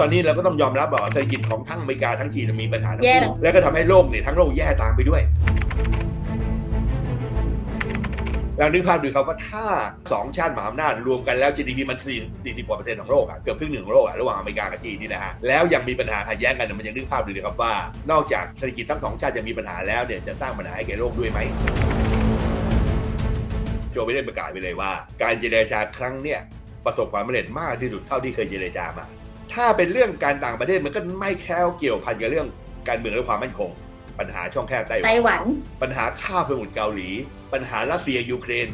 ตอนนี้เราก็ต้องยอมรับว่าเศรษฐกิจของทั้งอเมริกาทั้งจีนมีปัญหาทั้งแย่คู่นะแล้วก็ทำให้โลกเนี่ยทั้งโลกแย่ตามไปด้วยลองนึกภาพดูครับว่าถ้าสองชาติมหาอำนาจรวมกันแล้ว GDP มัน4 40กว่าเปอร์เซ็นต์ของโลกอะเกือบครึ่งหนึ่งของโลกอะระหว่างอเมริกากับจีนนี่นะฮะแล้วยังมีปัญหาขัดแย้งกันเนี่ยมันยังนึกภาพดูเลยครับว่า นอกจากเศรษฐกิจทั้งสองชาติจะมีปัญหาแล้วเนี่ยจะสร้างปัญหาให้แก่โลกด้วยไหมโจไบเดนประกาศไปเลยว่า การเจรจาครั้งเนี่ยประสบความสำเร็จมากที่สุดเท่าที่เคยเจรจามา ถ้าเป็นเรื่องการต่างประเทศมันก็ไม่แค่เกี่ยวพันกับเรื่องการเมืองและความมั่นคง ปัญหาช่องแคบไต้หวันไต้หวัน ปัญหาข้าวสมุทรเกาหลี ปัญหารัสเซียยูเครน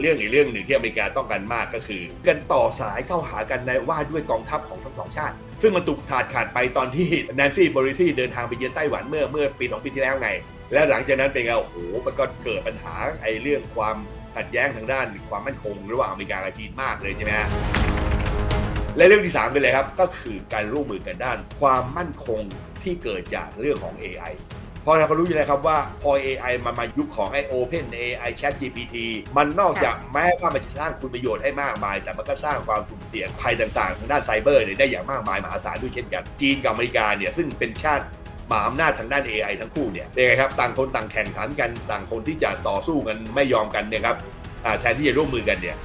เรื่องอีกเรื่องหนึ่งที่อเมริกาต้องการมากก็คือการต่อสายเข้าหากันในว่าด้วยกองทัพของทั้งสองชาติ ซึ่งมันถูกขาดขาดไปตอนที่แนนซี่บริซี่เดินทางไปเยือนไต้หวันเมื่อเมื่อปีสองปีที่แล้วไง แล้วหลังจากนั้นเป็นไงโอ้โหมันก็เกิดปัญหาไอ้เรื่องความขัดแย้งทางด้านความมั่นคงระหว่างอเมริกากับจีนมากเลยใช่ไหมฮะ และเรื่องที่สามเป็นอะไรครับ ก็คือการร่วมมือกันด้าน ความมั่นคงที่เกิดจากเรื่องของ AI เพราะเราก็รู้อยู่แล้วครับว่าพอ AI มามายุคของไอ Open AI Chat GPT มันนอกจากแม้ว่ามันจะสร้างคุณประโยชน์ให้มากมาย แต่มันก็สร้างความสุ่มเสี่ยงภัยต่างๆ ทางด้านไซเบอร์เนี่ยได้อย่างมากมายมหาศาลด้วยเช่นกัน จีนกับอเมริกาเนี่ยซึ่งเป็นชาติมหาอำนาจทางด้าน AI ทั้งคู่เนี่ยเป็นไงครับต่างคนต่างแข่งขันกันต่างคนที่จะต่อสู้กันไม่ยอมกันเนี่ยครับอ่าแทนที่จะร่วมมือกันเนี่ย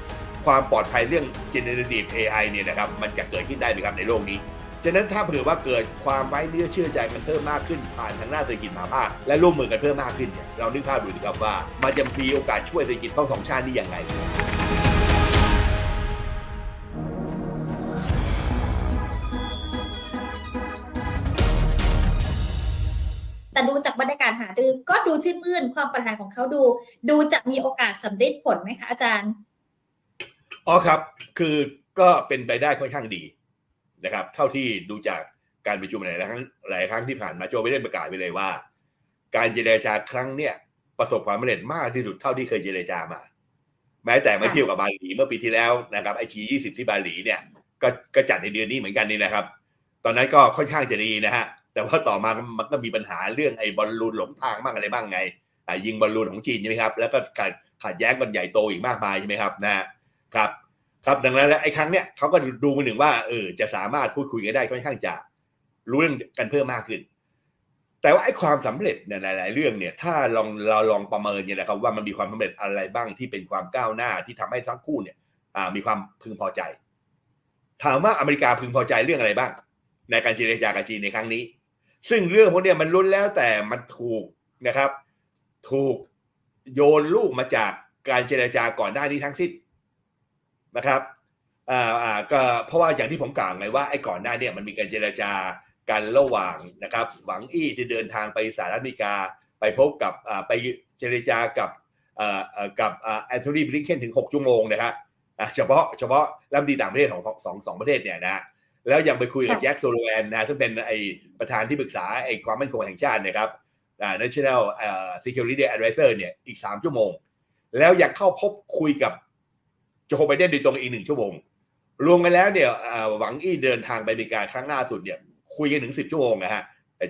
ความปลอดภัยเรื่อง generative AI เนี่ยนะครับมันจะเกิดขึ้นได้ไหมครับในโลกนี้ฉะนั้นถ้าเผื่อว่าเกิดความไว้เนื้อเชื่อใจกันเพิ่มมากขึ้นผ่านทางหน้าเศรษฐกิจมหาภาคและร่วมมือกันเพิ่มมากขึ้นเนี่ยเรานึกภาพดูดีครับว่า มันจะมีโอกาสช่วยเศรษฐกิจทั้งสองชาตินี้อย่างไรแต่ดูจากบรรยากาศหารือก็ดูชื่นมื่นความปรารถนาของเขาดู ดูจะมีโอกาสสำเร็จผลไหมคะอาจารย์ อ๋อครับ คือก็เป็นไปได้ค่อนข้างดีนะครับ เท่าที่ดูจากการประชุมหลายครั้งหลายครั้งที่ผ่านมาโจไบเดนประกาศไปเลยว่า การเจรจาครั้งเนี่ยประสบความสำเร็จมากที่สุดเท่าที่เคยเจรจามา แม้แต่มาเที่ยวกับบาหลีเมื่อปีที่แล้วนะครับไอชียี่สิบที่บาหลีเนี่ยก็ก็จัดในเดือนนี้เหมือนกันนี่นะครับ ตอนนั้นก็ค่อนข้างจะดีนะฮะแต่ว่าต่อมามันก็มีปัญหาเรื่องไอ้บอลลูนหลงทางบ้างอะไรบ้างไงยิงบอลลูนของจีนใช่ไหมครับ แล้วก็การขัดแย้งกันใหญ่โตอีกมากมายใช่ไหมครับนะฮะครับ ครับดังนั้นแล้วไอ้ครั้งเนี้ยเขาก็ดูมาหนึ่งว่าเออจะสามารถพูดคุยกันได้ค่อนข้างจะรู้เรื่องกันเพิ่มมากขึ้น แต่ว่าไอ้ความสำเร็จเนี่ยหลาย ๆ เรื่องเนี่ย ถ้าลองเราลองประเมินเนี่ยนะครับว่ามันมีความสำเร็จอะไรบ้างที่เป็นความก้าวหน้าที่ทำให้ทั้งคู่เนี่ยมีความพึงพอใจ ถามว่าอเมริกาพึงพอใจเรื่องอะไรบ้าง ในการเจรจากับจีนในครั้งนี้ ซึ่งเรื่องพวกเนี้ยมันล้นแล้วแต่มันถูกนะครับ ถูกโยนลูกมาจากการเจรจาก่อนหน้านี้ทั้งสิ้น นะครับอ่าอ่าก็เพราะว่าอย่างที่ผมกล่าวไงว่าไอ้ก่อนหน้าเนี่ยมันมีการเจรจากันระหว่างนะครับหวังอี้ที่เดินทางไปสหรัฐอเมริกา ไปพบกับอ่าไปเจรจากับอ่าอ่ากับอ่าแอนโทนีบลิงเคนถึง 6 ชั่วโมงนะครับอ่าเฉพาะเฉพาะรัฐมนตรีต่างประเทศของสองสองสองประเทศเนี่ยนะแล้วยังไปคุยกับค่ะแจ็คโซโลแวนนะซึ่งเป็นไอประธานที่ปรึกษาไอความมั่นคงแห่งชาตินะครับอ่า national อ่า security advisor เนี่ยอีก 3 ชั่วโมง แล้วยังเข้าพบคุยกับ โจไบเดนโดยตรงอีกหนึ่งชั่วโมง รวมกันแล้วเนี่ยอ่าหวังอี้เดินทางไปอเมริกาครั้งล่าสุดเนี่ยคุยกันถึงสิบชั่วโมงนะฮะ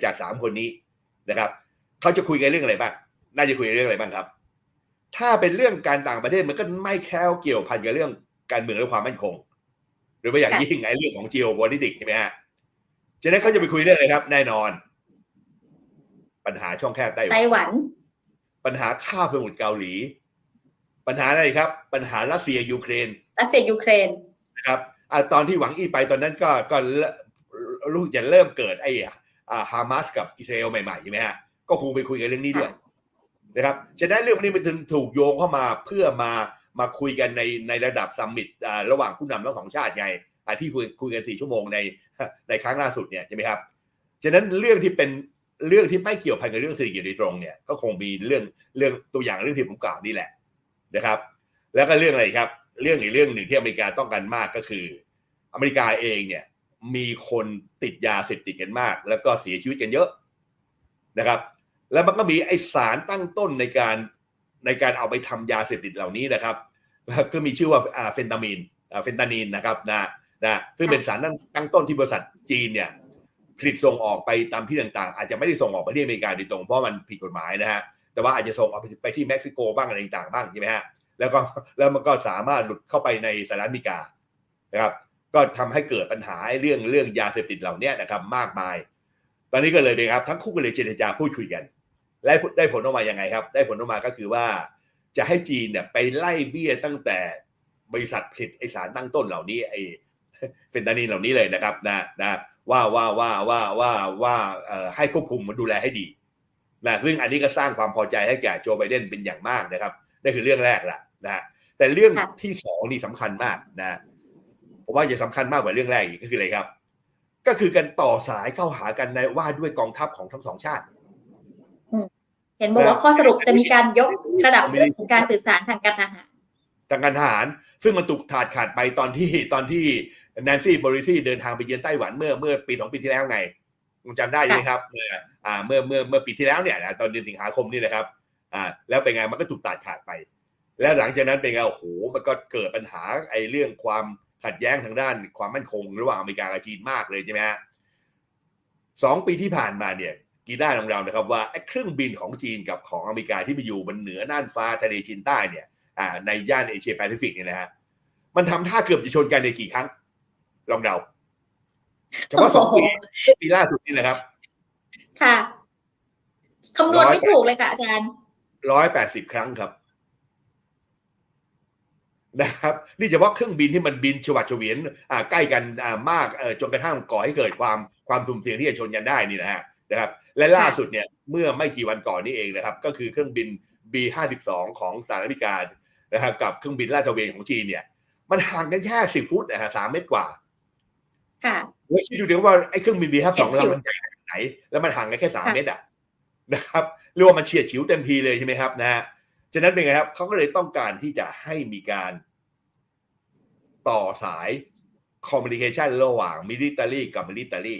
จากสามคนนี้นะครับเขาจะคุยกันเรื่องอะไรบ้างน่าจะคุยกันเรื่องอะไรบ้างครับ ถ้าเป็นเรื่องการต่างประเทศมันก็ไม่แค่เกี่ยวพันกับเรื่องการเมืองและความมั่นคง หรือว่าอย่างค่ะยิ่งไอ้เรื่องของ geopolitics ใช่ไหมฮะฉะนั้นเขาจะไปคุยเรื่องอะไรครับ แน่นอน ปัญหาช่องแคบไต้หวันไต้หวันปัญหาข้าวสมุทรเกาหลี ปัญหาอะไรครับ ปัญหารัสเซียยูเครนรัสเซียยูเครนนะครับอะตอนที่หวังอี้ไปตอนนั้นก็ก็เริ่มรู้จะเริ่มเกิดไอ้อ่าฮามาสกับอิสราเอลใหม่ๆใช่ไหมฮะก็คงไปคุยกันเรื่องนี้ด้วยนะครับฉะนั้นเรื่องพวกนี้มันถึงถูกโยงเข้ามาเพื่อมามาคุยกันในในระดับซัมมิตอ่าระหว่างผู้นำทั้งสองชาติไงอ่าที่คุยคุยกันสี่ชั่วโมงในในครั้งล่าสุดเนี่ยใช่ไหมครับฉะนั้นเรื่องที่เป็นเรื่องที่ไม่เกี่ยวพันกับเรื่องเศรษฐกิจโดยตรงเนี่ยก็คงมีเรื่องเรื่องตัวอย่างเรื่องที่ผมกล่าวนี่แหละ นะครับ แล้วก็เรื่องอะไรครับ เรื่องอีกเรื่องหนึ่งที่อเมริกาต้องการมากก็คือ อเมริกาเองเนี่ยมีคนติดยาเสพติดกันมาก แล้วก็เสียชีวิตกันเยอะนะครับ แล้วมันก็มีไอสารตั้งต้นในการในการเอาไปทำยาเสพติดเหล่านี้นะครับก็มีชื่อว่าอ่าเฟนตามีนอ่าเฟนตานีนนะครับนะนะซึ่งเป็นสารตั้งตั้งต้นที่บริษัทจีนเนี่ยผลิตส่งออกไปตามที่ต่างๆ อาจจะไม่ได้ส่งออกไปที่อเมริกาโดยตรงเพราะมันผิดกฎหมายนะฮะ แต่ว่าอาจจะส่งออกไปที่เม็กซิโกบ้างอะไรต่างๆบ้างใช่ไหมฮะแล้วก็แล้วมันก็สามารถหลุดเข้าไปในสหรัฐอเมริกานะครับ ก็ทำให้เกิดปัญหาเรื่องเรื่องยาเสพติดเหล่านี้นะครับมากมาย ตอนนี้ก็เลยเป็นครับ ทั้งคู่ก็เลยเจรจาพูดคุยกัน และได้ผลออกมายังไงครับ ได้ผลออกมาก็คือว่า จะให้จีนเนี่ยไปไล่เบี้ยตั้งแต่บริษัทผลิตไอสารตั้งต้นเหล่านี้ไอเฟนตานิลเหล่านี้เลยนะครับนะนะว่าว่าว่าว่าว่าว่าให้ควบคุมมาดูแลให้ดี นะซึ่งอันนี้ก็สร้างความพอใจให้แก่โจไบเดนเป็นอย่างมากนะครับนั่นคือเรื่องแรกละนะแต่เรื่องค่ะที่สองนี่สำคัญมากนะผมว่าจะสำคัญมากกว่าเรื่องแรกอีกก็คืออะไรครับ ก็คือการต่อสายเข้าหากันในว่าด้วยกองทัพของทั้งสองชาติเห็นบอกว่าข้อสรุปจะมีการยกระดับเรื่องของการสื่อสารทางการทหารทางการทหาร ซึ่งมันถูกขาดขาดไปตอนที่ตอนที่แนนซี่บริซี่เดินทางไปเยือนไต้หวันเมื่อเมื่อปีสองปีที่แล้วไง คุณจำได้ใช่ไหมครับเมื่ออ่าเมื่อเมื่อเมื่อปีที่แล้วเนี่ยนะตอนเดือนสิงหาคมนี่นะครับอ่าแล้วเป็นไงมันก็ถูกตัดขาดไป แล้วหลังจากนั้นเป็นไงโอ้โหมันก็เกิดปัญหาไอ้เรื่องความขัดแย้งทางด้านความมั่นคงระหว่างอเมริกากับจีนมากเลยใช่ไหมฮะสองปีที่ผ่านมาเนี่ยกีด้าของเรานะครับว่าไอ้เครื่องบินของจีนกับของอเมริกาที่ไปอยู่บนเหนือน่านฟ้าทะเลจีนใต้เนี่ยอ่าในย่านเอเชียแปซิฟิกเนี่ยนะฮะมันทำท่าเกือบจะชนกันในกี่ครั้ง ลองเดา เฉพาะสองปีปีล่าสุดนี่นะครับ ค่ะคำนวณไม่ถูกเลยค่ะอาจารย์ร้อยแปดสิบครั้งครับ นะครับ นี่เฉพาะเครื่องบินที่มันบินฉวัดเฉวียนอ่าใกล้กันอ่ามากเอ่อจนกระทั่งก่อให้เกิดความความสุ่มเสี่ยงที่จะชนกันได้นี่นะฮะนะครับ และล่าสุดเนี่ยเมื่อไม่กี่วันก่อนนี้เองนะครับ ก็คือเครื่องบิน B52 ของสหรัฐอเมริกานะครับ กับเครื่องบินลาดตระเวนของจีนเนี่ย มันห่างกันแค่สิบฟุตนะฮะสามเมตรกว่า ค่ะแล้วคิดดูดิว่าไอ้เครื่องบิน B52 เฉียดฉิวลำมันใหญ่ขนาดไหน แล้วมันห่างกันแค่สามค่ะเมตรอะนะครับเรียกว่ามันเฉียดฉิวเต็มทีเลยใช่ไหมครับนะฮะฉะนั้นเป็นไงครับเขาก็เลยต้องการที่จะให้มีการต่อสายคอมมิ n นิเคชันระหว่างมิลิเตอรี่กับมิลิเตอรี่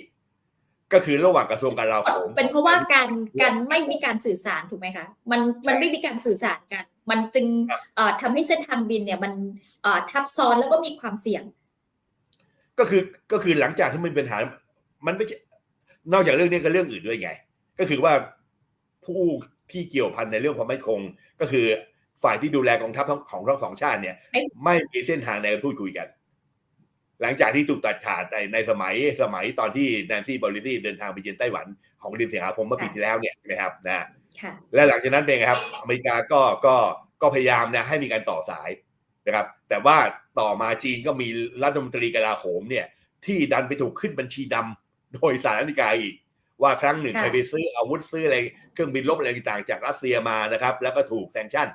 ก็คือระหว่างกระทรวงการลาโหมเป็นเพราะว่าการการไม่มีการสื่อสารถูกไหมคะมันมันไม่มีการสื่อสารกัน มันจึงเอ่อทำให้เส้นทางบินเนี่ยมันเอ่อทับซ้อนแล้วก็มีความเสี่ยง ก็คือก็คือหลังจากที่มันเป็นปัญหา มันไม่ใช่นอกจากเรื่องนี้ก็เรื่องอื่นด้วยไง ก็คือว่าผู้ที่เกี่ยวพันในเรื่องความมั่นคง ก็คือฝ่ายที่ดูแลกองทัพทั้งของทั้งสองชาติเนี่ยไม่ไม่มีเส้นทางในการพูดคุยกัน หลังจากที่ถูกตัดขาดในในสมัยสมัยตอนที่แนนซี่บริซี่เดินทางไปเยือนไต้หวันของเดือนสิงหาคมเมื่อปีที่แล้วเนี่ยนะครับนะค่ะและหลังจากนั้นเป็นไงครับ อเมริกาก็ก็ก็พยายามนะให้มีการต่อสาย นะครับ แต่ว่าต่อมาจีนก็มีรัฐมนตรีกลาโหมเนี่ย ที่ดันไปถูกขึ้นบัญชีดำโดยสหรัฐอเมริกาอีก ว่าครั้งหนึ่งค่ะเคยไปซื้ออาวุธซื้ออะไรเครื่องบินรบอะไรต่างๆจากรัสเซียมานะครับ แล้วก็ถูกแซงชั่น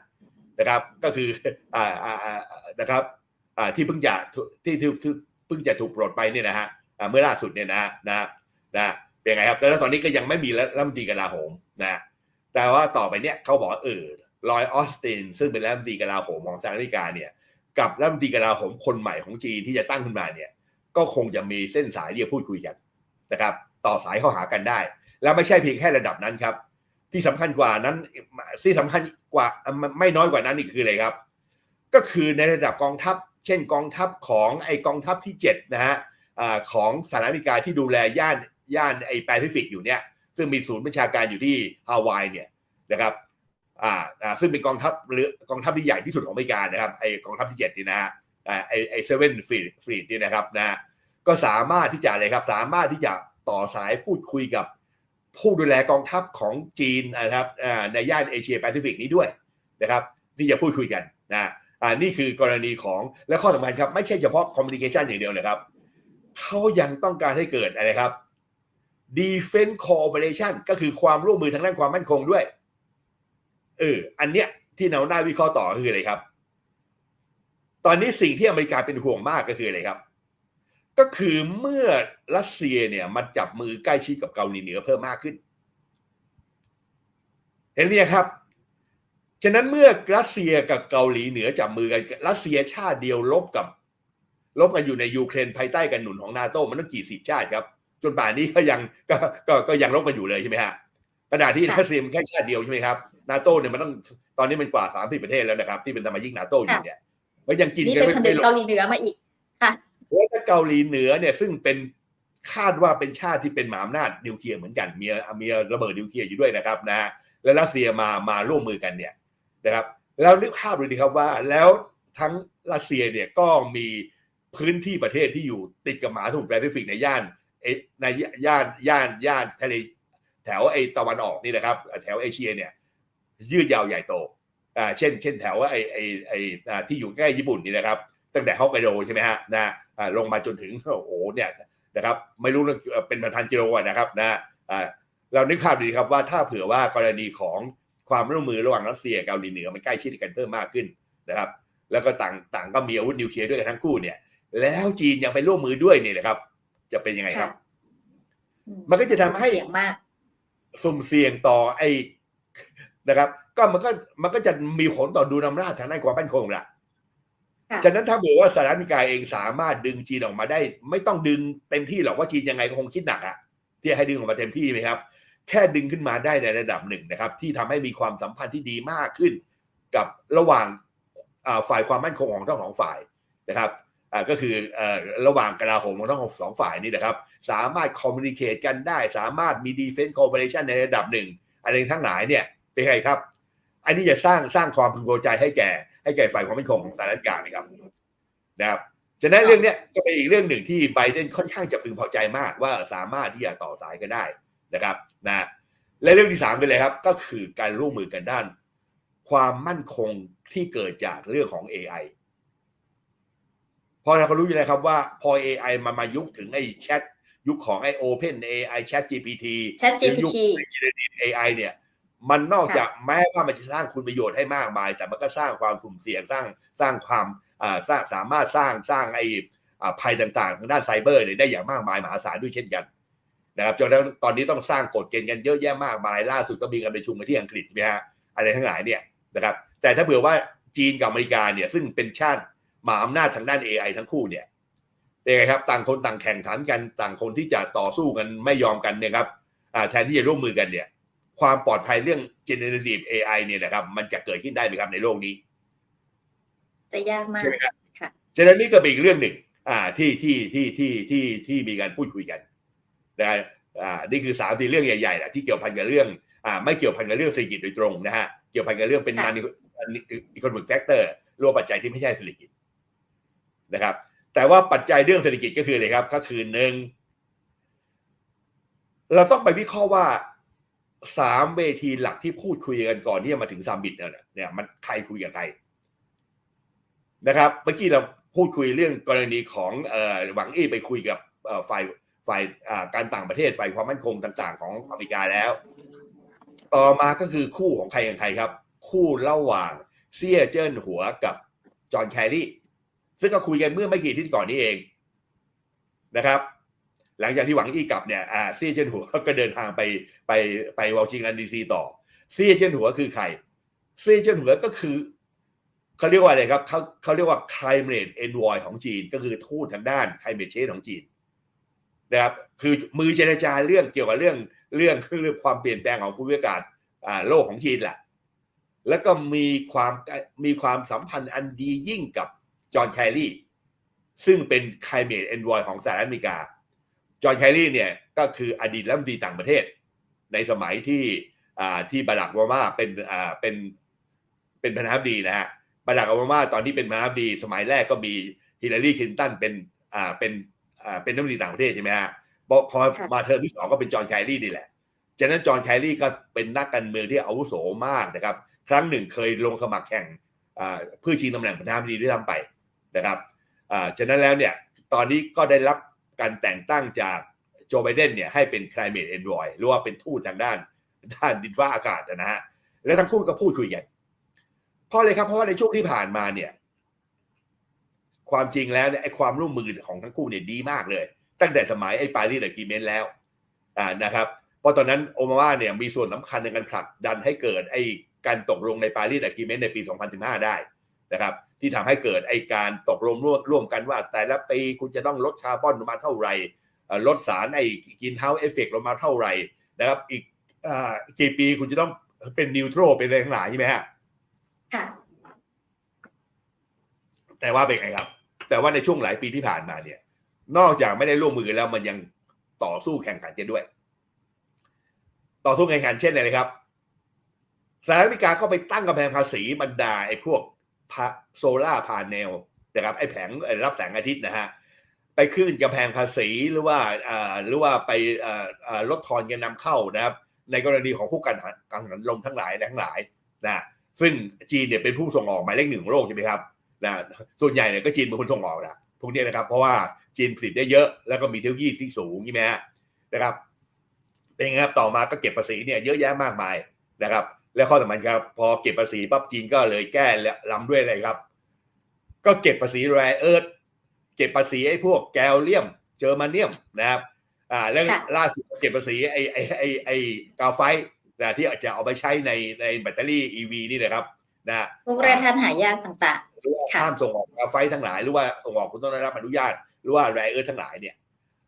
นะครับ ก็คืออ่าอ่าอ่านะครับอ่าที่เพิ่งจะที่ที่ที่เพิ่งจะถูกปลดไปเนี่ยนะฮะอ่าเมื่อล่าสุดเนี่ยนะฮะนะฮะนะเป็นไงครับแล้วตอนนี้ก็ยังไม่มีรัฐมนตรีกลาโหมนะแต่ว่าต่อไปเนี่ยเขาบอกว่าเออลอยออสตินซึ่งเป็นรัฐมนตรีกลาโหมของสหรัฐอเมริกาเนี่ย กับรัฐมนตรีกลาโหมคนใหม่ของจีนที่จะตั้งขึ้นมาเนี่ย ก็คงจะมีเส้นสายที่จะพูดคุยกันนะครับ ต่อสายเข้าหากันได้ แล้วไม่ใช่เพียงแค่ระดับนั้นครับ ที่สำคัญกว่านั้นที่สำคัญกว่าไม่น้อยกว่านั้นอีกคืออะไรครับ ก็คือในระดับกองทัพ เช่นกองทัพของไอกองทัพที่เจ็ดนะฮะของสหรัฐอเมริกาที่ดูแลย่านย่านไอแปซิฟิกอยู่เนี่ยซึ่งมีศูนย์บัญชาการอยู่ที่ฮาวายเนี่ยนะครับ อ่าซึ่งเป็นกองทัพเรือกองทัพที่ใหญ่ที่สุดของอเมริกานะครับไอกองทัพที่เจ็ดนี่นะฮะไอไอเซเว่นฟลีดฟลีดนี่นะครับนะก็สามารถที่จะอะไรครับสามารถที่จะต่อสายพูดคุยกับผู้ดูแลกองทัพของจีนนะครับในย่านเอเชียแปซิฟิกนี้ด้วยนะครับที่จะพูดคุยกันนะอ่านี่คือกรณีของและข้อสำคัญครับ ไม่ใช่เฉพาะคอมมิ n นิเคชันอย่างเดียวนะครับเขายังต้องการให้เกิดอะไรครับ defense cooperation ก็คือความร่วมมือทางด้านความมั่นคงด้วย เอออันเนี้ยที่เราหน้าวิเคราะห์ต่อคืออะไรครับ ตอนนี้สิ่งที่อเมริกาเป็นห่วงมากก็คืออะไรครับ ก็คือเมื่อรัสเซียเนี่ยมาจับมือใกล้ชิดกับเกาหลีเหนือเพิ่มมากขึ้น เห็นไหมครับฉะนั้นเมื่อรัสเซียกับเกาหลีเหนือจับมือกันรัสเซียชาติเดียวลบกับลบกันอยู่ในยูเครนภายใต้การหนุนของนาโต้มันต้องกี่สิบชาติครับ จนป่านนี้ก็ยังก็ก็ก็ยังลบกันอยู่เลยใช่ไหมฮะขณะที่ค่ะรัสเซียมันแค่ชาติเดียวใช่ไหมครับ นาโต้เนี่ยมันต้องตอนนี้มันกว่าสามสิบประเทศแล้วนะครับ ที่เป็นสมาชิกนาโต้อยู่เนี่ยมันยังกินนี่กันเป็นไม่ผนึไม่กลงเกาหลีเหนือมาอีกค่ะแล้วถ้าเกาหลีเหนือเนี่ยซึ่งเป็นคาดว่าเป็นชาติที่เป็นมหาอำนาจนิวเคลียร์เหมือนกันมีมีระเบิดนิวเคลียร์อยู่ด้วยนะครับนะฮะแล้วรัสเซียมามาร่วมมือกันเนี่ยนะครับ แล้วนึกภาพดูดีครับว่า แล้วทั้งรัสเซียเนี่ยก็มีพื้นที่ประเทศที่อยู่ติดกับมหาสมุทรแปซิฟิกในย่านเอในย่านย่านย่านทะเลแถวไอตะวันออกนี่นะครับ แถวเอเชียเนี่ย ยืดยาวใหญ่โตอ่าเช่น เช่นแถวไอไอไออ่าที่อยู่ใกล้ญี่ปุ่นนี่นะครับ ตั้งแต่ฮอกไกโดใช่ไหมฮะนะอ่าลงมาจนถึงโอ้โหเนี่ยนะครับไม่รู้เรื่องเอ่อเป็นพันๆกิโลอะนะครับนะอ่าเรานึกภาพดีครับว่าถ้าเผื่อว่ากรณีของความร่วมมือระหว่างรัสเซียกับเกาหลีเหนือมันใกล้ชิดกันเพิ่มมากขึ้นนะครับ แล้วก็ต่างต่างก็มีอาวุธนิวเคลียร์ด้วยกันทั้งคู่เนี่ย แล้วจีนยังไปร่วมมือด้วยเนี่ยนะครับ จะเป็นยังไงครับอืมันก็จะทำให้เสี่ยงมากสุ่มเสี่ยงต่อไอ้ นะครับ ก็มันก็มันก็จะมีผลต่อดูนำราจทางด้านความมั่นคงแหละค่ะฉะนั้นถ้าบอกว่าสหรัฐอเมริกาเองสามารถดึงจีนออกมาได้ ไม่ต้องดึงเต็มที่หรอกว่าจีนยังไงก็คงคิดหนักอะที่จะให้ดึงออกมาเต็มที่ไหมครับ แค่ดึงขึ้นมาได้ในระดับหนึ่งนะครับ ที่ทำให้มีความสัมพันธ์ที่ดีมากขึ้น กับระหว่างอ่าฝ่ายความมั่นคงของทั้งสองฝ่ายนะครับอ่าก็คือเอ่อระหว่างกลาโหมของทั้งสองฝ่ายนี่นะครับ สามารถคอมมิวนิเคตกันได้ สามารถมีดีเฟน s ์ o อ p e r a t i o n ในระดับหนึ่งอะไรทั้งหลายเนี่ย เป็นไงครับ อันนี้จะสร้างสร้างความพึงพอใจให้แก่ ให้แก่ฝ่ายความมั่นคงของสหรัฐอเมริกานะครับ นะครับฉะนั้นเรื่องเนี้ยก็เป็นอีกเรื่องหนึ่งที่ไบเดนค่อนข้างจะพึงพอใจมากว่าสามารถที่จะต่อสายกันได้นะครับนะและเรื่องที่สามเป็นเลยครับ ก็คือการร่วมมือกันด้าน ความมั่นคงที่เกิดจากเรื่องของ AI เพราะเราก็รู้อยู่แล้วครับว่าพอ AI มามายุคถึงไอ้แชทยุคของไอ้ Open AI Chat GPT Chat หรือยุค GPT Generative AI เนี่ย มันนอกจากแม้ว่ามันจะสร้างคุณประโยชน์ให้มากมาย แต่มันก็สร้างความสุ่มเสี่ยงสร้างสร้างความอ่าสร้างสามารถสร้างสร้างไอ้อ่าภัยต่างๆทางด้านไซเบอร์เนี่ยได้อย่างมากมายมหาศาลด้วยเช่นกันนะครับจนแล้วตอนนี้ต้องสร้างกฎเกณฑ์กันเยอะแยะมากมายล่าสุดก็มีการประชุมกันที่อังกฤษใช่ไหมฮะอะไรทั้งหลายเนี่ยนะครับแต่ถ้าเผื่อว่าจีนกับอเมริกาเนี่ยซึ่งเป็นชาติมหาอำนาจทางด้าน AI ทั้งคู่เนี่ยเป็นไงครับต่างคนต่างแข่งขันกันต่างคนที่จะต่อสู้กันไม่ยอมกันเนี่ยครับอ่าแทนที่จะร่วมมือกันเนี่ย ความปลอดภัยเรื่อง generative AI เนี่ยนะครับ มันจะเกิดขึ้นได้ไหมครับในโลกนี้ จะยากมากใช่ไหมครับค่ะฉะนั้นนี่ก็เป็นอีกเรื่องหนึ่ง อ่าที่ที่ที่ที่ที่ที่มีการพูดคุยกันนะฮะอ่านี่คือสามสี่เรื่องใหญ่ๆแหละที่เกี่ยวพันกับเรื่องอ่าไม่เกี่ยวพันกับเรื่องเศรษฐกิจโดยตรงนะฮะเกี่ยวพันกับเรื่องเป็นค่ะงานอีโคโนมิกแฟกเตอร์รวมปัจจัยที่ไม่ใช่เศรษฐกิจนะครับ แต่ว่าปัจจัยเรื่องเศรษฐกิจก็คืออะไรครับ ก็คือหนึ่งเราต้องไปวิเคราะห์ว่า สามเวทีหลักที่พูดคุยกันก่อนที่จะมาถึงซัมมิตเนี่ยเนี่ยมันใครคุยกับใครนะครับ เมื่อกี้เราพูดคุยเรื่องกรณีของหวังอี้ไปคุยกับฝ่ายฝ่ายการต่างประเทศฝ่ายความมั่นคงต่างๆ ของอเมริกาแล้ว ต่อมาก็คือคู่ของใครกับใครครับ คู่ระหว่างเซียเจิ้นหัวกับจอห์นแคลรี่ซึ่งก็คุยกันเมื่อไม่กี่ที่ก่อนนี้เองนะครับ หลังจากที่หวังอี้กลับเนี่ยอ่าเซียเจนหัวก็เดินทางไปไปไปวอชิงตันดีซีต่อเซียเจนหัวคือใครเซียเจนหัวก็คือเขาเรียกว่าอะไรครับเขาเขาเรียกว่า climate envoy ของจีน ก็คือทูตทางด้าน climate change ของจีนนะครับคือมือเจรจาเรื่องเกี่ยวกับเรื่องเรื่องเรื่องความเปลี่ยนแปลงของภูมิอากาศอ่าโลกของจีนแหละแล้วก็มีความมีความสัมพันธ์อันดียิ่งกับจอห์นแคลรี่ซึ่งเป็น climate envoy ของสหรัฐอเมริกา จอห์นแคลรี่เนี่ยก็คืออดีตรัฐมนตรีต่างประเทศ ในสมัยที่อ่าที่บารักโอบามาเป็นอ่าเป็นเป็นประธานาธิบดีนะฮะบารักโอบามาตอนที่เป็นประธานาธิบดี สมัยแรกก็มีฮิลลารีคลินตันเป็นอ่าเป็นอ่าเป็นรัฐมนตรีต่างประเทศใช่ไหมฮะพอพอค่ะมาเทอมที่สองก็เป็นจอห์นแคลรี่นี่แหละจากนั้นจอห์นแคลรี่ก็เป็นนักการเมืองที่อาวุโสมากนะครับ ครั้งหนึ่งเคยลงสมัครแข่งอ่าเพื่อชิงตำแหน่งประธานาธิบดีด้วยซ้ำไปนะครับอ่าฉะนั้นแล้วเนี่ยตอนนี้ก็ได้รับ การแต่งตั้งจากโจไบเดนเนี่ยให้เป็น climate envoy หรือว่าเป็นทูตทางด้าน ด้านดินฟ้าอากาศนะฮะและทั้งคู่ก็พูดคุยกันเพราะอะไรครับเพราะว่าในช่วงที่ผ่านมาเนี่ย ความจริงแล้วเนี่ยไอ้ความร่วมมือของทั้งคู่เนี่ยดีมากเลย ตั้งแต่สมัยไอ้ปารีสอะกีเมนแล้วอ่านะครับ เพราะตอนนั้นโอบามาเนี่ยมีส่วนสำคัญในการผลักดันให้เกิดไอ้การตกลงในปารีสอะกีเมนในปี 2015 ได้นะครับ ที่ทำให้เกิดไอ้การตกลงร่วมร่วมกันว่า แต่ละปีคุณจะต้องลดคาร์บอนลงมาเท่าไหร่เอ่อลดสารไอ้กินเท้าเอฟเฟกลงมาเท่าไหร่นะครับ อีกอ่ากี่ปีคุณจะต้องเป็นนิวโตรเป็นอะไรทั้งหลายใช่ไหมฮะค่ะแต่ว่าเป็นไงครับ แต่ว่าในช่วงหลายปีที่ผ่านมาเนี่ย นอกจากไม่ได้ร่วมมือกันแล้วมันยังต่อสู้แข่งขันกันด้วย ต่อสู้แข่งขันเช่นอะไรครับสหรัฐอเมริกาก็ไปตั้งกำแพงภาษีบรรดาไอ้พวก โซล่าพาเนลนะครับไอ้แผงรับแสงอาทิตย์นะฮะไปขึ้นกำแพงภาษีหรือว่าหรือว่าไปลดทอนเงินนำเข้านะครับ ในกรณีของผู้กังหันกังหันลมทั้งหลายทั้งหลายนะซึ่งจีนเนี่ยเป็นผู้ส่งออกหมายเลขหนึ่งของโลกใช่ไหมครับนะส่วนใหญ่เนี่ยก็จีนเป็นคนส่งออกนะพวกนี้นะครับ เพราะว่าจีนผลิตได้เยอะแล้วก็มีเทคโนโลยีที่สูงใช่ไหมนะครับเป็นไงครับต่อมาก็เก็บภาษีเนี่ยเยอะแยะมากมายนะครับ แล้วข้อสำคัญครับ พอเก็บภาษีปั๊บจีนก็เลยแก้และล้ำด้วยอะไรครับ ก็เก็บภาษีแรเอิร์ธเก็บภาษีไอ้พวกแกลเลียม เจอร์มาเนียมนะครับอ่าแล้วค่ะล่าสุดเก็บภาษีไอ้ไอ้ไอ้ไอ้กาวไฟท์นะที่อาจจะเอาไปใช้ในในแบตเตอรี่ EV นี่นะครับนะพวกแร่ธาตุหายากต่างหรือว่าค่ะห้ามส่งออกกาวไฟท์ทั้งหลายหรือว่าส่งออกคุณต้องได้รับอนุญาต หรือว่าแรเอิร์ธทั้งหลายเนี่ย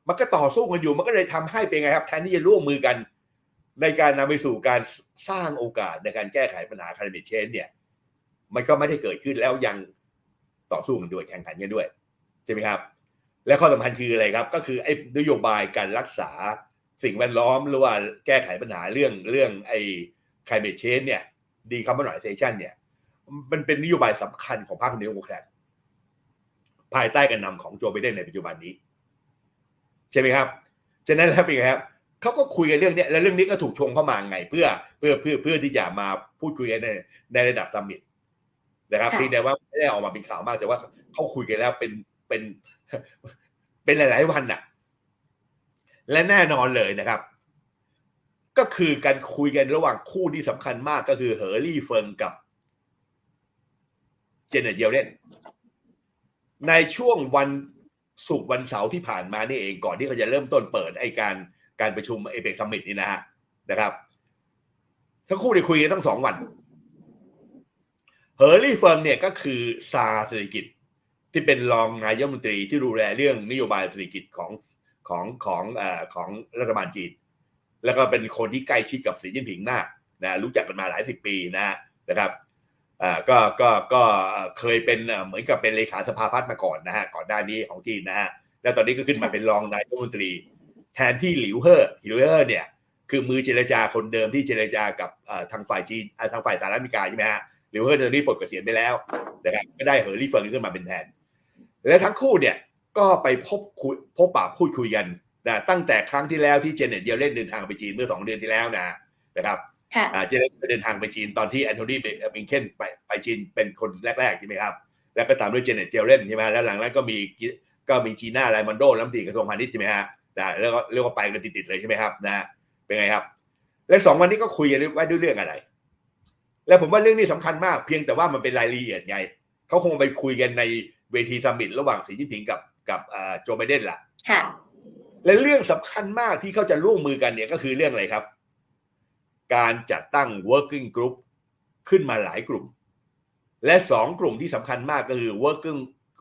มันก็ต่อสู้กันอยู่มันก็เลยทำให้เป็นไงครับแทนที่จะร่วมมือกัน ในการนำไปสู่การสร้างโอกาสในการแก้ไขปัญหา climate change เนี่ย มันก็ไม่ได้เกิดขึ้นแล้วยังต่อสู้กันด้วยแข่งขันกันด้วยใช่ไหมครับ และข้อสำคัญคืออะไรครับ ก็คือไอ้นโยบายการรักษาสิ่งแวดล้อมหรือว่าแก้ไขปัญหาเรื่องเรื่องไอ้ climate change เนี่ย decarbonization เนี่ย มันเป็นนโยบายสำคัญของพรรคนิวโมแครตภายใต้การนำของโจไบเดนในปัจจุบันนี้ ใช่ไหมครับ ฉะนั้นแล้วเป็นไงครับ เขาก็คุยกันเรื่องเนี้ยแล้วเรื่องนี้ก็ถูกชงเข้ามาไง เพื่อเพื่อเพื่อเพื่อที่จะมาพูดคุยกันในในระดับซัมมิตนะครับค่ะเพียงแต่ว่าไม่ได้ออกมาเป็นข่าวมากแต่ว่าเขาคุยกันแล้วเป็นเป็นเป็นหลาย ๆ วันน่ะ และแน่นอนเลยนะครับ ก็คือการคุยกันระหว่างคู่ที่สำคัญมากก็คือเฮอร์รี่เฟิงกับเจเน็ตเยลเลนในช่วงวันศุกร์วันเสาร์ที่ผ่านมานี่เองก่อนที่เขาจะเริ่มต้นเปิดไอการ การประชุมเอเปกซัมมิตนี่นะฮะนะครับทั้งคู่ได้คุยกันทั้งสองวันเฮอร์รี่เฟิงเนี่ยก็คือซาเศรษฐกิจที่เป็นรองนายกรัฐมนตรีที่ดูแลเรื่องนโยบายเศรษฐกิจของของของเอ่อของรัฐบาลจีน แล้วก็เป็นคนที่ใกล้ชิดกับสีจิ้นผิงมากนะรู้จักกันมาหลายสิบปีนะนะครับอ่าก็ก็ก็เคยเป็นเหมือนกับเป็นเลขาสภาพัฒน์มาก่อนนะฮะก่อนหน้านี้ของจีนนะฮะแล้วตอนนี้ก็ขึ้นมาเป็นรองนายกรัฐมนตรี แทนที่หลิวเฮอร์หลิวเฮอร์เนี่ยคือมือเจรจาคนเดิมที่เจรจากับเอ่อทางฝ่ายจีนเอ่อทางฝ่ายสหรัฐอเมริกาใช่ไหมฮะหลิวเฮอร์ตอนนี้ปลดเกษียณไปแล้วนะครับก็ได้เฮอร์รี่เฟิงขึ้นมาเป็นแทน และทั้งคู่เนี่ยก็ไปพบคุยพบปะพูดคุยกันนะตั้งแต่ครั้งที่แล้วที่เจเน็ตเยลเล่นเดินทางไปจีนเมื่อสองเดือนที่แล้วนะนะครับๆค่ะอ่าเจเน็ตเดินทางไปจีนตอนที่แอนโทนีเบงเคนไปไปจีนเป็นคนแรกๆใช่ไหมครับแล้วก็ตามด้วยเจเน็ตเจลเล่นใช่ไหมแล้วหลังนั้นก็มีกิก็มีจีน่าไลมอนโดรัฐมนตรีกระทรวงพาณิชย์ใช่ไหมฮะ นะแล้วก็เรียกว่าไปกันติดๆเลยใช่ไหมครับนะเป็นไงครับ และสองวันนี้ก็คุยกันว่าด้วยเรื่องอะไร แล้วผมว่าเรื่องนี้สำคัญมาก เพียงแต่ว่ามันเป็นรายละเอียดไงเขาคงไปคุยกันในเวทีซัมมิตระหว่างสีจิ้นผิงกับกับอ่าโจไบเดนล่ะค่ะและเรื่องสำคัญมากที่เขาจะร่วมมือกันเนี่ยก็คือเรื่องอะไรครับ การจัดตั้ง working group ขึ้นมาหลายกลุ่ม และสองกลุ่มที่สำคัญมากก็คือ working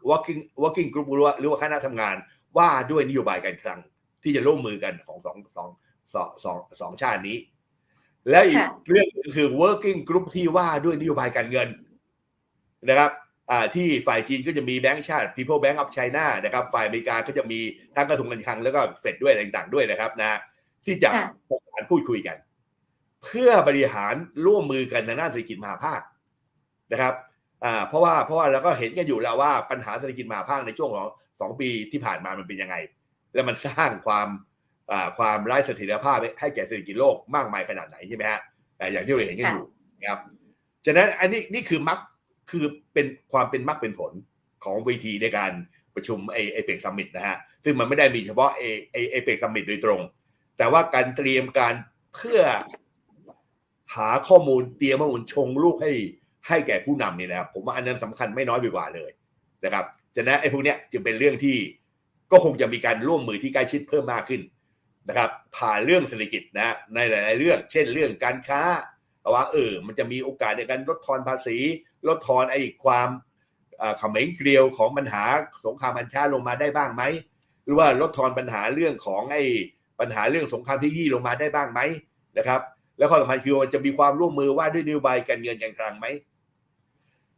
working working group หรือว่าหรือว่าคณะทำงานว่าด้วยนโยบายการคลัง ที่จะร่วมมือกันของสองสองสองสองสองชาตินี้ และอีกค่ะเรื่องก็คือ working group ที่ว่าด้วยนโยบายการเงินนะครับอ่าที่ฝ่ายจีนก็จะมีแบงก์ชาติ People Bank of China นะครับ ฝ่ายอเมริกาก็จะมีทั้งกระทรวงการคลังแล้วก็เฟดด้วยอะไรต่างๆด้วยนะครับนะที่จะค่ะประสานพูดคุยกัน เพื่อบริหารร่วมมือกันทางด้านเศรษฐกิจมหาภาคนะครับอ่าเพราะว่าเพราะว่าเราก็เห็นกันอยู่แล้วว่าปัญหาเศรษฐกิจมหาภาคในช่วงของสองปีที่ผ่านมามันเป็นยังไง แล้วมันสร้างความอ่าความไร้เสถียรภาพให้แก่เศรษฐกิจโลกมากมายขนาดไหนใช่ไหมฮะอ่าอย่างที่เราเห็นกันอยู่นะครับฉะนั้นอันนี้นี่คือมักคือเป็นความเป็นมรรคเป็นผลของเวทีในการประชุมไอเอเปกซัมมิตนะฮะซึ่งมันไม่ได้มีเฉพาะเอเอเอเปกซัมมิตโดยตรง แต่ว่าการเตรียมการเพื่อหาข้อมูลเตรียมข้อมูลชงลูกให้ให้แก่ผู้นำเนี่ยนะครับผมว่าอันนั้นสำคัญไม่น้อยไปกว่าเลยนะครับฉะนั้นไอ้พวกเนี้ยจึงเป็นเรื่องที่ ก็คงจะมีการร่วมมือที่ใกล้ชิดเพิ่มมากขึ้นนะครับ ผ่านเรื่องเศรษฐกิจนะในหลาย ๆ เรื่อง เช่นเรื่องการค้าว่าเออมันจะมีโอกาสในการลดทอนภาษี ลดทอนไอ้ความเขมงเกลียวของปัญหาสงครามอันชาลงมาได้บ้างไหมหรือว่าลดทอนปัญหาเรื่องของไอ้ปัญหาเรื่องสงครามที่ยี่ลงมาได้บ้างไหมนะครับ แล้วข้อสำคัญคือมันจะมีความร่วมมือว่าด้วยนโยบายการเงินการคลังไหม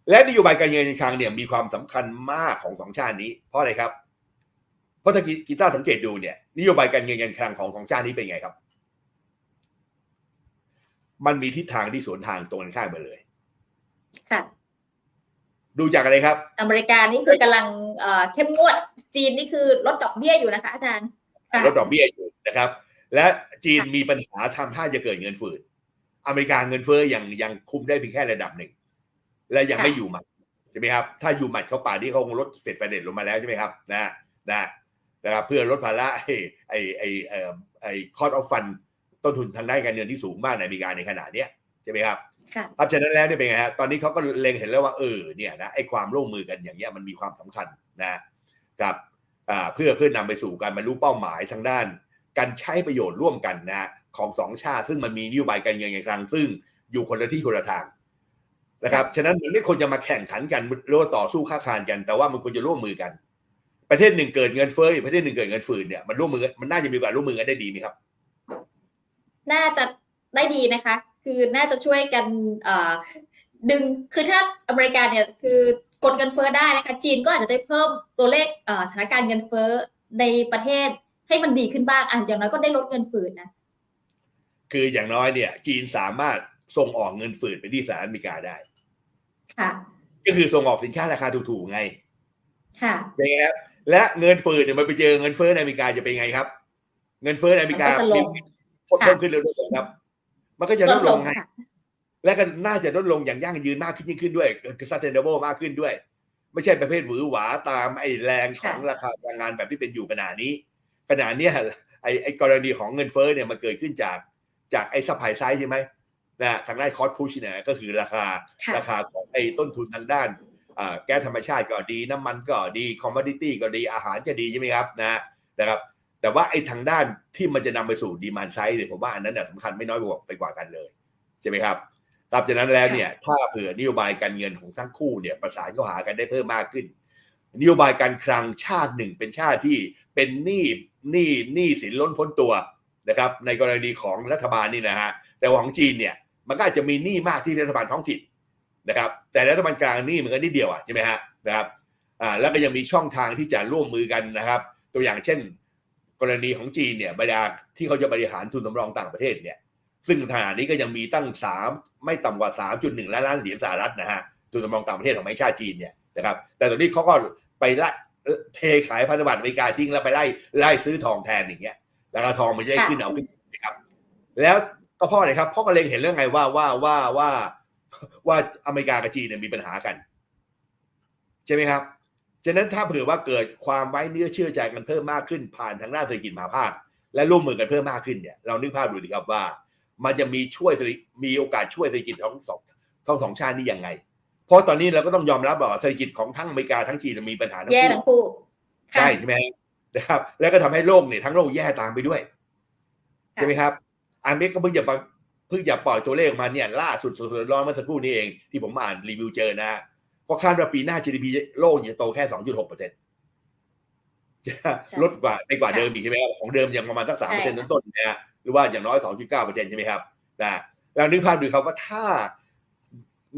และนโยบายการเงินการคลังเนี่ยมีความสำคัญมากของสองชาตินี้เพราะอะไรครับ เพราะถ้ากีตาร์สังเกตดูเนี่ยนโยบายการเงินการคลังของสองชาตินี้เป็นไงครับ มันมีทิศทางที่สวนทางตรงกันข้ามไปเลย ค่ะ ดูจากอะไรครับ อเมริกานี่คือกำลังเอ่อเข้มงวด จีนนี่คือลดดอกเบี้ยอยู่นะคะ อาจารย์ค่ะลดดอกเบี้ยอยู่นะครับ และจีนมีปัญหาทำท่าจะเกิดเงินฝืดอเมริกาเงินเฟ้อยังยังคุมได้เพียงแค่ระดับหนึ่ง และยังไม่อยู่หมัดใช่ไหมครับ ถ้าอยู่หมัดเขาป่านที่เขาคงลดเฟดไฟเดนลงมาแล้วใช่ไหมครับ นะนะ นะครับเพื่อลดภาระไอ้ไอ้ไอ้เอ่อไอ้คอร์ดออฟฟันต้นทุนทางด้านการเงินที่สูงมากในอเมริกาในขณะเนี้ยใช่ไหมครับค่ะครับฉะนั้นแล้วเนี่ยเป็นไงฮะตอนนี้เขาก็เล็งเห็นแล้วว่าเออเนี่ยนะไอ้ความร่วมมือกันอย่างเงี้ยมันมีความสำคัญนะครับอ่าเพื่อเพื่อนำไปสู่การบรรลุเป้าหมายทางด้าน การใช้ประโยชน์ร่วมกันนะของสองชาติ ซึ่งมันมีนโยบายการเงินอย่างกลางซึ่งอยู่คนละที่คนละทางนะครับฉะนั้นมันไม่ควรจะมาแข่งขันกันหรือว่าต่อสู้ค้าคานกัน แต่ว่ามันควรจะร่วมมือกัน ประเทศหนึ่งเกิดเงินเฟ้ออีกประเทศหนึ่งเกิดเงินฝืนเนี่ยมันร่วมมือกันมันน่าจะมีการร่วมมือกันได้ดีไหมครับ น่าจะได้ดีนะคะ คือน่าจะช่วยกันเอ่อดึงคือถ้าอเมริกาเนี่ยคือกดเงินเฟ้อได้นะคะ จีนก็อาจจะได้เพิ่มตัวเลขเอ่อสถานการณ์เงินเฟ้อในประเทศให้มันดีขึ้นบ้างอะอย่างน้อยก็ได้ลดเงินฝืนนะคืออย่างน้อยเนี่ย จีนสามารถส่งออกเงินฝืนไปที่สหรัฐอเมริกาได้ ค่ะ ก็คือส่งออกสินค้าราคาถูกๆไง ค่ะเป็นไงครับและเงินฝืนเนี่ยมันไปเจอเงินเฟ้อในอเมริกาจะเป็นไงครับ เงินเฟ้อในอเมริกามันก็จะลงเพิ่มขึ้นเรื่อยๆครับ มันก็จะลดลงไงค่ะและก็น่าจะลดลงอย่างยั่งยืนมากขึ้นยิ่งขึ้นด้วยคือ sustainable มากขึ้นด้วย ไม่ใช่ประเภทหวือหวาตามไอ้แรงของราคาพลังงานแบบที่เป็นอยู่ขนาดนี้ขนาดเนี้ยไอ้ไอ้กรณีของเงินเฟ้อเนี่ยมันเกิดขึ้นจากจากไอ้ซัพพลายไซด์ใช่ไหมนะทางด้านคอสพุชเนี่ยก็คือราคาค่ะราคาของไอ้ต้นทุนทางด้านอ่า แก๊สธรรมชาติก็ดีน้ำมันก็ดีคอมมอดิตี้ก็ดีอาหารจะดีใช่ไหมครับนะนะครับ แต่ว่าไอ้ทางด้านที่มันจะนำไปสู่ดีมานไซด์เนี่ยผมว่าอันนั้นน่ะสำคัญไม่น้อยกว่าไปกว่ากันเลยใช่ไหมครับครับจากนั้นแล้วเนี่ยถ้าเผื่อนโยบายการเงินของทั้งคู่เนี่ยประสานเข้าหากันได้เพิ่มมากขึ้นนโยบายการคลังชาติหนึ่งเป็นชาติที่เป็นหนี้หนี้หนี้สินล้นพ้นตัวนะครับในกรณีของรัฐบาลนี่นะฮะแต่ว่าของจีนเนี่ยมันก็อาจจะมีหนี้มากที่รัฐบาลท้องถิ่น นะครับแต่รัฐบาลกลางนี้มันก็นิดเดียวอะใช่ไหมฮะนะครับอ่าแล้วก็ยังมีช่องทางที่จะร่วมมือกันนะครับ ตัวอย่างเช่น กรณีของจีนเนี่ยบรรดาที่เขาจะบริหารทุนสำรองต่างประเทศเนี่ยซึ่งขณะนี้ก็ยังมีตั้งสามไม่ต่ำกว่า 3.1 ล้านล้านเหรียญสหรัฐนะฮะทุนสำรองต่างประเทศของแบงก์ชาติจีนเนี่ยนะครับแต่ตอนนี้เขาก็ไปไล่เอ่อเทขายพันธบัตรอเมริกาทิ้งแล้วไปไล่ไล่ซื้อทองแทนอย่างเงี้ยราคาทองมันจะได้ขึ้นเอาขึ้นนะครับแล้วก็เพราะอะไรครับเพราะก็เล็งเห็นเรื่องไงว่าว่าว่าว่า ว่าอเมริกากับจีนเนี่ยมีปัญหากันใช่ไหมครับฉะนั้นถ้าเผื่อว่าเกิดความไว้เนื้อเชื่อใจกันเพิ่มมากขึ้น ผ่านทางด้านเศรษฐกิจมหาภาค และร่วมมือกันเพิ่มมากขึ้นเนี่ยเรานึกภาพดูดีครับว่า มันจะมีช่วยเศรษฐกิจมีโอกาสช่วยเศรษฐกิจของสองทั้งสองชาตินี้ยังไง เพราะตอนนี้เราก็ต้องยอมรับว่าเศรษฐกิจของทั้งอเมริกาทั้งจีนมีปัญหาทั้งแย่คู่ทั้งคู่ใช่ค่ะใช่ไหมนะครับ แล้วก็ทำให้โลกเนี่ยทั้งโลกแย่ตามไปด้วยค่ะใช่ไหมครับอเมริกาเพิ่งจะมา เพิ่งจะปล่อยตัวเลขออกมาเนี่ยล่าสุดสดๆร้อนๆเมื่อสักครู่นี้เองที่ผมอ่านรีวิวเจอนะก็คาดว่าปีหน้า GDP โลกจะโตแค่ 2.6เปอร์เซ็นต์ลดกว่าไปกว่าเดิมอีกใช่ไหมครับของเดิมยังประมาณสักสามเปอร์เซ็นต์ต้นๆนะฮะหรือว่าอย่างน้อย 2.9เปอร์เซ็นต์ใช่ไหมครับนะแล้วนึกภาพดูครับว่าถ้า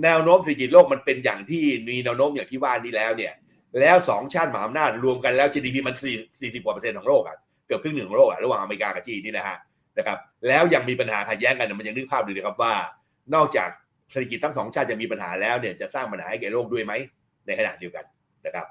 แนวโน้มเศรษฐกิจโลกมันเป็นอย่างที่มีแนวโน้มอย่างที่ว่านี้แล้วเนี่ย แล้วสองชาติมหาอำนาจรวมกันแล้ว GDP มัน4 40กว่าเปอร์เซ็นต์ของโลกอะเกือบครึ่งหนึ่งของโลกอะระหว่างอเมริกากับจีนนี่นะฮะ นะครับแล้วยังมีปัญหาขัดแย้งกันมันยังนึกภาพดูเลยครับว่า นอกจากเศรษฐกิจทั้งสองชาติจะมีปัญหาแล้วเนี่ยจะสร้างปัญหาให้แก่โลกด้วยไหมในขณะเดียวกันนะครับ